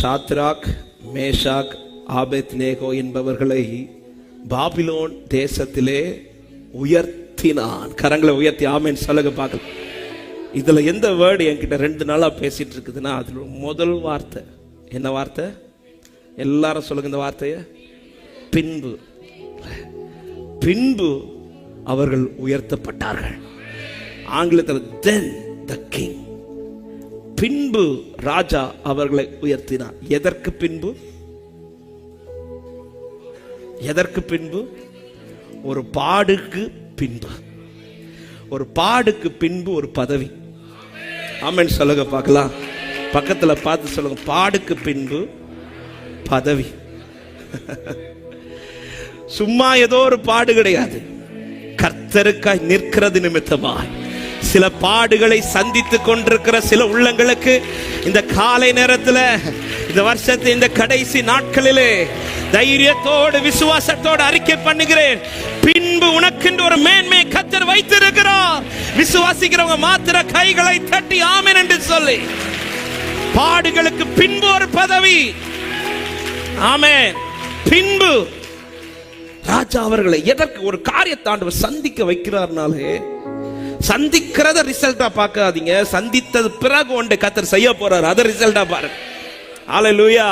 Shadrach Meshach Abednego என்பவர்களை Babylon தேசத்திலே உயர்த்தினான். கரங்களை உயர்த்தி ஆமேன் சொல்லுங்க பார்க்கலாம். இதில் எந்த வேர்டு என்கிட்ட ரெண்டு நாளாக பேசிகிட்டு இருக்குதுன்னா அதில் முதல் வார்த்தை. என்ன வார்த்தை? எல்லாரும் சொல்லுங்க இந்த வார்த்தையை. பின்பு. பின்பு அவர்கள் உயர்த்தப்பட்டார்கள். ஆங்கிலத்தில் தென் த கிங் பின்பு ராஜா அவர்களை உயர்த்தினார். எதற்கு பின்பு? எதற்கு பின்பு? ஒரு பாடுக்கு பின்பு. ஒரு பாடுக்கு பின்பு ஒரு பதவி. ஆமன். சொல்லுங்க பார்க்கலாம். பக்கத்தில் பார்த்து சொல்லுங்க. பாடுக்கு பின்பு பதவி. சும்மா ஏதோ ஒரு பாடு கிடையாது. கர்த்தருக்காய் நிற்கிறது நிமித்தமாய். சில பாடுகளை சந்தித்து கொண்டிருக்கிற சில உள்ளங்களுக்கு இந்த காலை நேரத்துல இந்த வருஷத்து இந்த கடைசி நாட்களிலே தைரியத்தோடு விசுவாசத்தோடு அறிக்கை பண்ணுகிறேன். பின்பு உனக்கென்று ஒரு மேன்மை கத்தர் வைத்திருக்கிறார். விசுவாசிக்கிறவங்க மாத்திர கைகளை தட்டி ஆமேன் என்று சொல்லி. பாடுகளுக்கு பின்பு ஒரு பதவி. ஆமேன். பின்பு ராஜா அவர்களை எதற்கு ஒரு காரியத்தாண்டவர் சந்திக்க வைக்கிறார்னாலே சந்திக்கிறத ரிசல்ட்டா பார்க்காதீங்க. சந்தித்தது பிறகு ஒன்றை கத்தர் செய்ய போறாரு. அதை ரிசல்ட்டா பாருங்க லூயா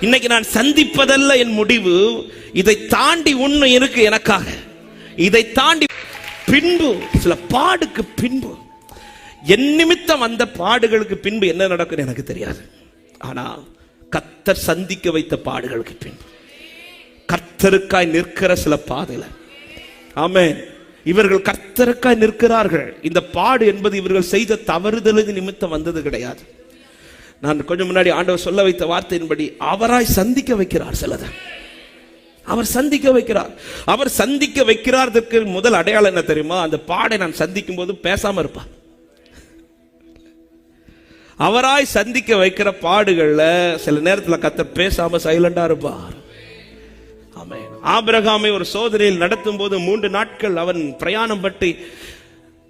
இன்னைக்கு நான் சந்திப்பதல்ல என் முடிவு. இதை தாண்டி ஒன்று இருக்கு எனக்காக. இதை தாண்டி பின்பு சில பாடுக்கு பின்பு. என் நிமித்தம் அந்த பாடுகளுக்கு பின்பு என்ன நடக்கும்னு எனக்கு தெரியாது. ஆனா கத்தர் சந்திக்க வைத்த பாடுகளுக்கு பின்பு. கர்த்தருக்காய் நிற்கிற சில பாதையில. ஆமே இவர்கள் கர்த்தருக்காய் நிற்கிறார்கள். இந்த பாடு என்பது இவர்கள் செய்த தவறுதலுக்கு நிமித்தம் வந்தது கிடையாது. நான் கொஞ்சம் முன்னாடி ஆண்டவர் சொல்ல வைத்த வார்த்தையின்படி அவராய் சந்திக்க வைக்கிறார் சிலதை. அவர் சந்திக்க வைக்கிறார். அவர் சந்திக்க வைக்கிறார்தற்கு முதல் அடையாளம் என்ன தெரியுமா? அந்த பாடை நான் சந்திக்கும் போது பேசாம இருப்பார். அவராய் சந்திக்க வைக்கிற பாடுகள்ல சில நேரத்தில் கத்த பேசாம சைலண்டா இருப்பார். ஆபிரகாமை ஒரு சோதனையில் நடத்தும் போது மூன்று நாட்கள் அவன் பிரயாணம் பற்றி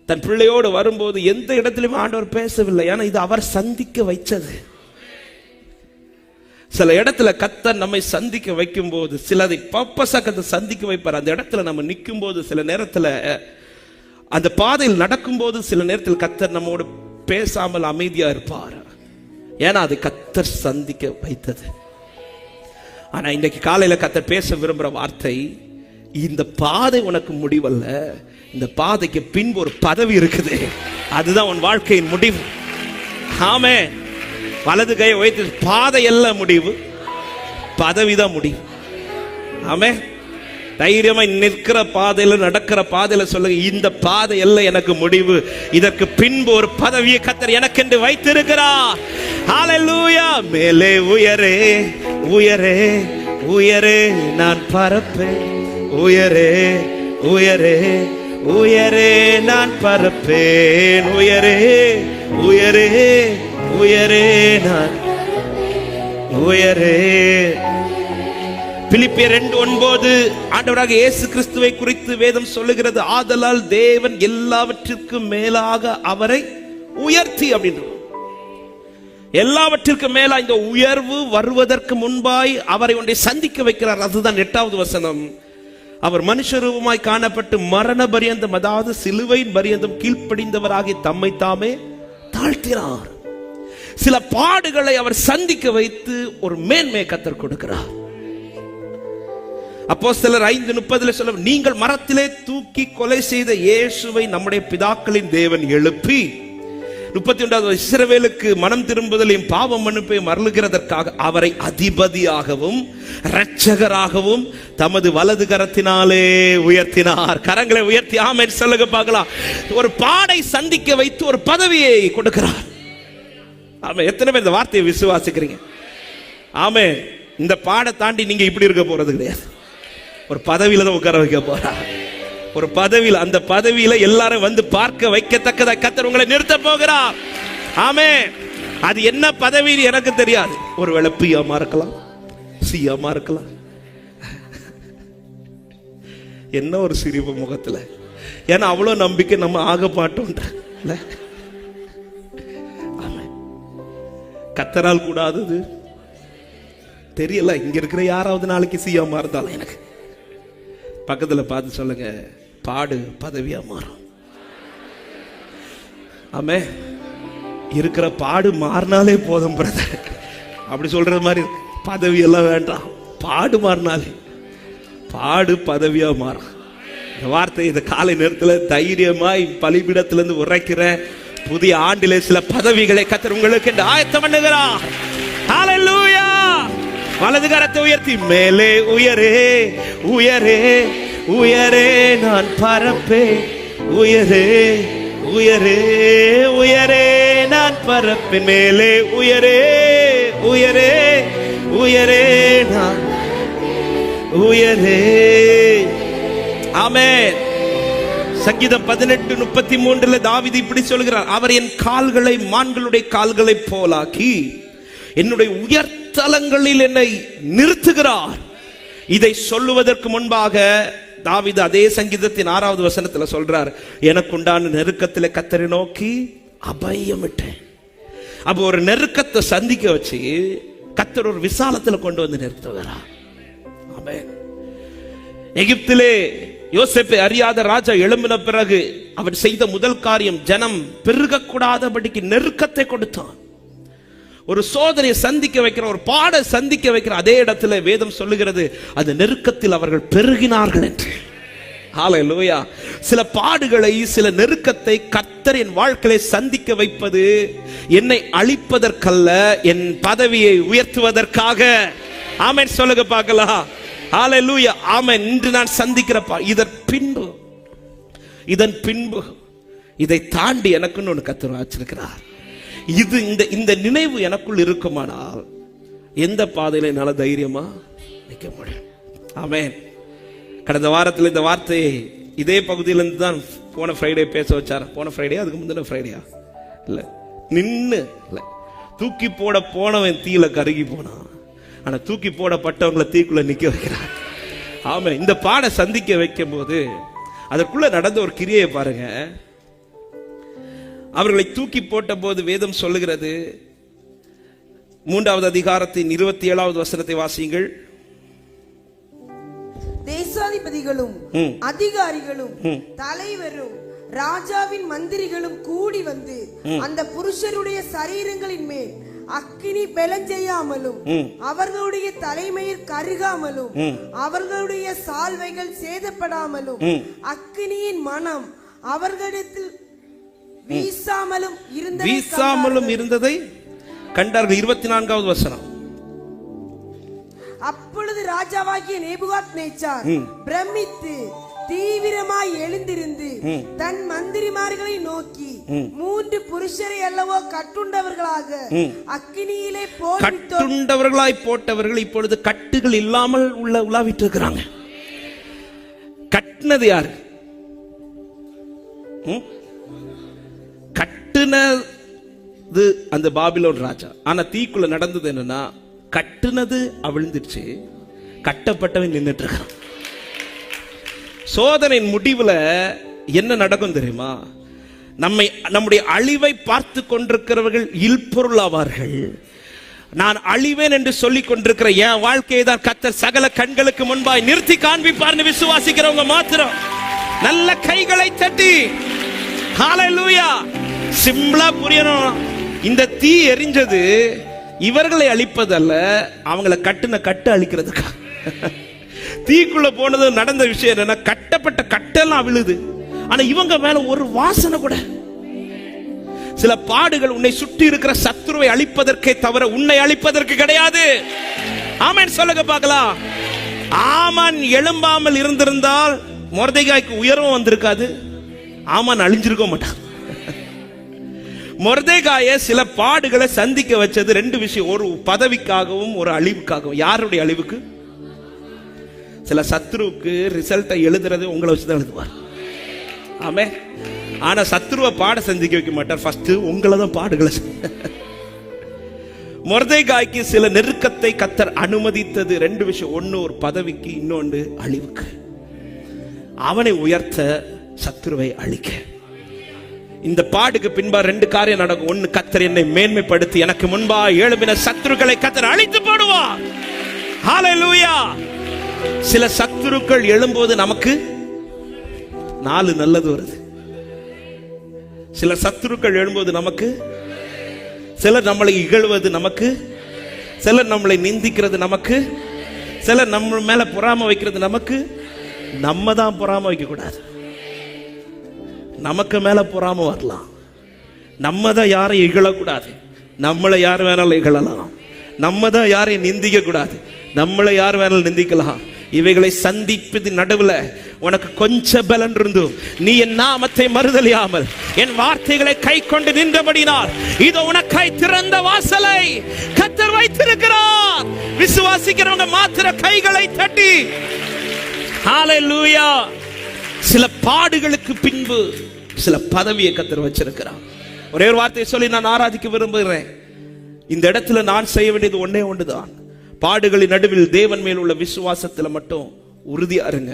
தன் பிள்ளையோடு வரும்போது எந்த இடத்திலுமே ஆண்டவர் பேசவில்லை. ஏன்னா இது அவர் சந்திக்க வைச்சது சில இடத்துல கத்தர் நம்மை சந்திக்க வைக்கும் போது சிலதை பப்பசா கத்த சந்திக்க வைப்பார். அந்த இடத்துல நம்ம நிற்கும் போது சில நேரத்துல அந்த பாதையில் நடக்கும் போது சில நேரத்தில் கத்தர் நம்மோடு பேசாமல் அமைதியா இருப்பார். ஏன்னா அது கத்தர் சந்திக்க வைத்தது. ஆனால் இன்றைக்கு காலையில் கத்த பேச விரும்புகிற வார்த்தை இந்த பாதை உனக்கு முடிவல்ல இந்த பாதைக்கு பின்பு ஒரு பதவி இருக்குது. அதுதான் உன் வாழ்க்கையின் முடிவு. ஆமே. வலது கையை வைத்து பாதை எல்லாம் முடிவு. பதவிதான் முடிவு. ஆமே. தைரியமா நிற்கிற பாதையில நடக்கிற பாதையில சொல்லுங்க இந்த பாதை எல்லாம் எனக்கு முடிவு. இதற்கு பின்பு ஒரு பதவியை கத்தர் எனக்கென்று வைத்திருக்கிறார். ஹalleluya மேலே உயரே உயரே உயரே நான் பறப்பேன் உயரே உயரே உயரே நான் பறப்பேன் உயரே உயரே உயரே நான் உயரே பிலிப்பியர் ரெண்டு ஒன்பது. ஆண்டவராக இயேசு கிறிஸ்துவை குறித்து வேதம் சொல்லுகிறது ஆதலால் தேவன் எல்லாவற்றிற்கும் மேலாக அவரை உயர்த்தி அப்படின்றது. எல்லாவற்றிற்கும் மேலா இந்த உயர்வு வருவதற்கு முன்பாய் அவரை ஒன்றை சந்திக்க வைக்கிறார். அதுதான் எட்டாவது வசனம். அவர் மனுஷ ரூபமாய் காணப்பட்டு மரண பரியந்தம் அதாவது சிலுவையின் பரியந்தம் கீழ்ப்படிந்தவராகி தம்மை தாமே தாழ்த்தினார். சில பாடுகளை அவர் சந்திக்க வைத்து ஒரு மேன்மை கத்தர் கொடுக்கிறார். அப்போ சிலர் ஐந்து முப்பதுல சொல்ல நீங்கள் மரத்திலே தூக்கி கொலை செய்த இயேசுவை நம்முடைய பிதாக்களின் தேவன் எழுப்பி முப்பத்தி ஒன்றாவது இஸ்ரவேலுக்கு மனம் திரும்புதலையும் பாவம் மன்னிப்பையும் அருளுகிறதற்காக அவரை அதிபதியாகவும் இரட்சகராகவும் தமது வலது கரத்தினாலே உயர்த்தினார். கரங்களை உயர்த்தி ஆமே சொல்லுங்க பார்க்கலாம். ஒரு பாடை சந்திக்க வைத்து ஒரு பதவியை கொடுக்கிறார். ஆமா எத்தனை பேர் இந்த வார்த்தையை விசுவாசிக்கிறீங்க? ஆமே இந்த பாடை தாண்டி நீங்க இப்படி இருக்க போறது கிடையாது. ஒரு பதவியில தான் உட்கார வைக்க போறா. ஒரு பதவியில் அந்த பதவியில எல்லாரும் வந்து பார்க்க வைக்கத்தக்கத கத்தர் உங்களை நிறுத்த போகிறார். ஆமே அது என்ன பதவி எனக்கு தெரியாது. ஒருவேளை பிஎம்மா இருக்கலாம் சிஎம்மா இருக்கலாம். என்ன ஒரு சிரிப்பு முகத்துல. ஏன்னா அவ்வளோ நம்பிக்கை நம்ம ஆக மாட்டோம்ன்ற கத்தரால் கூடாதது. தெரியல இங்க இருக்கிற யாராவது நாளைக்கு சிஎம்மா இருந்தாலும் எனக்கு. பக்கத்தில் பார்த்து சொல்லுங்க பாடு பதவியா மாறும். ஆமே இருக்கிற பாடு மாறினாலே போதும் பிரதர். அப்படி சொல்றது மாதிரி பதவி எல்லாம் வேண்டாம். பாடு மாறினாலே பாடு பதவியா மாறும். இந்த வார்த்தை இந்த காலை நேரத்தில் தைரியமாய் பலிபிடத்திலிருந்து உரைக்கிற புதிய ஆண்டிலே சில பதவிகளை கத்தர் உங்களுக்கு ஆயத்தம் பண்ணுகிறார். வலது கரத்தை உயர்த்தி மேலே உயரே உயரே உயரே நான் பரப்பே உயரே உயரே உயரே நான் பரப்பேன் மேலே உயரே உயரே உயரே நான் உயரே. ஆமே சங்கீதம் பதினெட்டு முப்பத்தி மூன்றுல தாவிதி இப்படி சொல்கிறார் அவர் என் கால்களை மான்களுடைய கால்களை போலாக்கி என்னுடைய உயர்தலங்களில் என்னை நிறுத்துகிறார். இதை சொல்லுவதற்கு முன்பாக தாவிது அதே சங்கீதத்தின் ஆறாவது வசனத்துல சொல்றார் எனக்கு உண்டான நெருக்கத்தில் கத்தரை நோக்கி அபயமிட்டேன். அப்போ ஒரு நெருக்கத்தை சந்திக்க வச்சு கத்தர் ஒரு விசாலத்தில் கொண்டு வந்து நிறுத்துகிறார்? எகிப்திலே யோசிப்பை அறியாத ராஜா எழும்பின பிறகு அவர் செய்த முதல் காரியம் ஜனம் பெருகக்கூடாதபடிக்கு நெருக்கத்தை கொடுத்தான். ஒரு சோதனையை சந்திக்க வைக்கிற ஒரு பாட சந்திக்க வைக்கிற அதே இடத்துல வேதம் சொல்லுகிறது அது நெருக்கத்தில் அவர்கள் பெருகினார்கள் என்று. ஹalleluya. சில பாடுகளை சில நெருக்கத்தை கத்தர் என் வாழ்க்கையை சந்திக்க வைப்பது என்னை அழிப்பதற்கல்ல என் பதவியை உயர்த்துவதற்காக. ஆமென் சொல்லுங்க பார்க்கலாம். ஹalleluya. ஆமென் இன்று நான் சந்திக்கிற பா இதன் பின்பு இதன் பின்பு இதை தாண்டி எனக்குன்னு ஒன்று கத்தர் வச்சிருக்கிறார். இது இந்த இந்த நினைவு எனக்குள் இருக்குமானால் எந்த பாதையில என்னால தைரியமா நிற்க முடியும்? ஆமேன். கடந்த வாரத்தில் இந்த வார்த்தையை இதே பகுதியிலிருந்து தான் போன ஃப்ரைடே பேச வச்சார். போன ஃப்ரைடே அதுக்கு முந்தின ஃப்ரைடேயா இல்லை. நின்று இல்லை. தூக்கி போட போனவன் தீயில கருகி போனான். ஆனா தூக்கி போடப்பட்டவங்களை தீக்குள்ள நிக்க வைக்கிறார் ஆமா இந்த பாட சந்திக்க வைக்கும் போது அதற்குள்ள நடந்த ஒரு கிரியை பாருங்க. அவர்களை தூக்கி போட்ட போது வேதம் சொல்லுகிறது மூன்றாவது அதிகாரத்தின் இருபத்தி ஏழாவது வசனத்தை வாசியுங்கள் தேசாதிபதிகளும். அதிகாரிகளும். தலைவரும் ராஜாவின் மந்திரிகளும் கூடி வந்து அந்த புருஷருடைய சரீரங்களின் மேல் அக்கினி பெலஞ்செய்யாமலும். அவர்களுடைய தலைமையில் கருகாமலும். அவர்களுடைய சால்வைகள் சேதப்படாமலும். அக்கினியின் மனம் அவர்களிடத்தில் வீசாமலும் இருந்ததை வீசாமலும் இருந்ததை கண்டார்கள் இருபத்தி நான்காவது வசனம் அப்பொழுது ராஜாவாகிய நேபுகாத் நேச்சார். பிரமித்து தீவிரமாய் எழுந்திருந்து. தன் மந்திரிமார்களை நோக்கி. மூன்று புருஷரை அல்லவோ கட்டுண்டவர்களாக. அக்கினியிலே கட்டுண்டவர்களாய் போட்டவர்கள் இப்பொழுது கட்டுகள் இல்லாமல் உள்ள உலாவிட்டு இருக்கிறாங்க கட்டினது யாரு? கட்டுனது அந்த பாபிலோன் ராஜா. ஆனா தீக்குள்ள நடந்தது என்னன்னா கட்டுனது அவிழ்ந்துடுச்சு. கட்டப்பட்டவன் நின்றுட்டு இருக்கான் சோதனையின் முடிவுல என்ன நடக்கும் தெரியுமா? நம்மை நம்முடைய அழிவை பார்த்து கொண்டிருக்கிறவர்கள் இல்பொருள் ஆவார்கள் நான் அழிவேன் என்று சொல்லிக் கொண்டிருக்கிற என் வாழ்க்கையை தான் கத்தர் சகல கண்களுக்கு முன்பாய் நிறுத்தி காண்பிப்பார்னு விசுவாசிக்கிறவங்க மாத்திரம். நல்ல கைகளை தட்டி. ஹalleluya சிம்பிளா புரியணும். இந்த தீ எரிஞ்சது இவர்களை அழிப்பதல்ல அவங்களை கட்டுன கட்டு அழிக்கிறதுக்கா. தீக்குள்ள போனது நடந்த விஷயம் என்னன்னா கட்டப்பட்ட கட்டெல்லாம் விழுது. ஆனா இவங்க மேல ஒரு வாசனை கூட. சில பாடுகள் உன்னை சுற்றி இருக்கிற சத்துருவை அழிப்பதற்கே தவிர உன்னை அழிப்பதற்கு கிடையாது. ஆமன் சொல்லுங்க பார்க்கலாம். ஆமான் எழும்பாமல் இருந்திருந்தால் மொர்தைகாய்க்கு உயர்வும் வந்திருக்காது. ஆமான் அழிஞ்சிருக்க மாட்டான். மொர்தேகாய சில பாடுகளை சந்திக்க வச்சது ரெண்டு விஷயம். ஒரு பதவிக்காகவும் ஒரு அழிவுக்காகவும். யாருடைய அழிவுக்கு? சில சத்ருவுக்கு ரிசல்ட்டை எழுதுறது உங்களை வச்சு தான் எழுதுவார். ஆமே ஆனா சத்ருவை பாட சந்திக்க வைக்க மாட்டார். ஃபர்ஸ்ட் உங்களை தான் பாடுகளை மொர்தேகாய்க்கு சில நெருக்கத்தை கத்தர் அனுமதித்தது ரெண்டு விஷயம். ஒன்னு ஒரு பதவிக்கு இன்னொன்று அழிவுக்கு. அவனை உயர்த்த சத்ருவை அழிக்க. இந்த பாடுக்கு பின்பா ரெண்டு காரியம் நடக்கும். ஒன்னு கத்தர் என்னை மேன்மைப்படுத்தி எனக்கு முன்பா எழுப்பின சத்துருக்களை கத்தர் அழித்து போடுவார். சில சத்துருக்கள் எழும்போது நமக்கு நாலு நல்லது வருது. சில சத்துருக்கள் எழும்போது நமக்கு சிலர் நம்மளை இகழ்வது நமக்கு சிலர் நம்மளை நிந்திக்கிறது நமக்கு சிலர் நம்ம மேல பொறாம வைக்கிறது நமக்கு நம்ம தான் பொறாம வைக்க கூடாது நமக்கு மேலே பொறாம வரலாம். நம்ம தான் யாரையும் இகழக்கூடாது. நம்மளை யார் வேணாலும் இகழலாம். நம்ம தான் யாரையும் நிந்திக்க கூடாது நம்மளை யார் வேணாலும் நிந்திக்கலாம். இவைகளை சந்திப்பது நடுவுல உனக்கு கொஞ்சம் பலன் இருந்தும் நீ என் நாமத்தை மறுதலியாமல் என் வார்த்தைகளை கை கொண்டு நின்றபடினால் இதோ உனக்காய் திறந்த வாசலை கத்தர் வைத்திருக்கிறார். விசுவாசிக்கிறவங்க மாத்திர கைகளை தட்டி. ஹalleluya. சில பாடுகளுக்கு பின்பு சில பதவியை கத்தர் வச்சிருக்கிறார். ஒரே ஒரு வார்த்தையை சொல்லி நான் ஆராதிக்க விரும்புகிறேன். இந்த இடத்துல நான் செய்ய வேண்டியது ஒன்னே ஒன்றுதான். பாடுகளின் நடுவில் தேவன் மேல் உள்ள விசுவாசத்துல மட்டும் உறுதியா இருங்க.